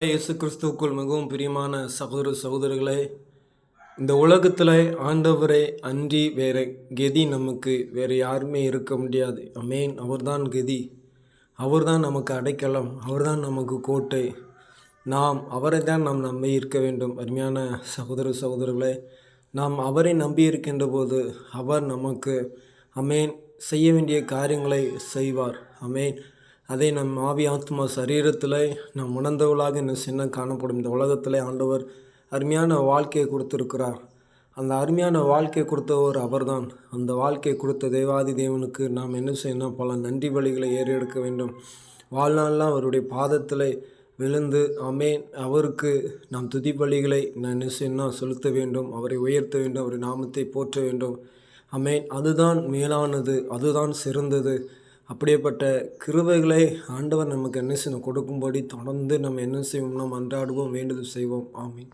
இயேசு கிறிஸ்துவுக்குள் மிகவும் பிரியமான சகோதர சகோதரர்களே இந்த உலகத்தில் ஆண்டவரை அன்றி வேற கெதி நமக்கு வேறு யாருமே இருக்க முடியாது. அமேன் அவர்தான் கெதி. அவர்தான் நமக்கு அடைக்கலம். அவர்தான் நமக்கு கோட்டை. நாம் அவரை தான் நாம் நம்பி இருக்க வேண்டும். அருமையான சகோதர சகோதரர்களே நாம் அவரை நம்பி இருக்கின்ற போது அவர் நமக்கு அமேன் செய்ய வேண்டிய காரியங்களை செய்வார். அமேன் அதை நம் ஆவி ஆத்மா சரீரத்தில் நாம் உணர்ந்தவளாக என்ன சின்னம் காணப்படும். இந்த உலகத்தில் ஆண்டவர் அருமையான வாழ்க்கையை கொடுத்துருக்கிறார். அந்த அருமையான வாழ்க்கையை கொடுத்தவர் அவர்தான். அந்த வாழ்க்கையை கொடுத்த தேவாதி தேவனுக்கு நாம் என்ன செய்யணும்? பல நன்றி வழிகளை ஏறெடுக்க வேண்டும். வாழ்நாள்லாம் அவருடைய பாதத்தில் விழுந்து அமேன் அவருக்கு நாம் துதி பலிகளை நான் என்ன செய்யணும் செலுத்த வேண்டும். அவரை உயர்த்த வேண்டும். அவருடைய நாமத்தை போற்ற வேண்டும். அமேன் அதுதான் மேலானது. அதுதான் சிறந்தது. அப்படியேப்பட்ட கிருபைகளை ஆண்டவர் நமக்கு என்ன செய்யணும் கொடுக்கும்படி தொடர்ந்து நம்ம என்ன செய்வோம்னா மன்றாடுவோம் அன்றாடுவோம் வேண்டுதல் செய்வோம். ஆமீன்.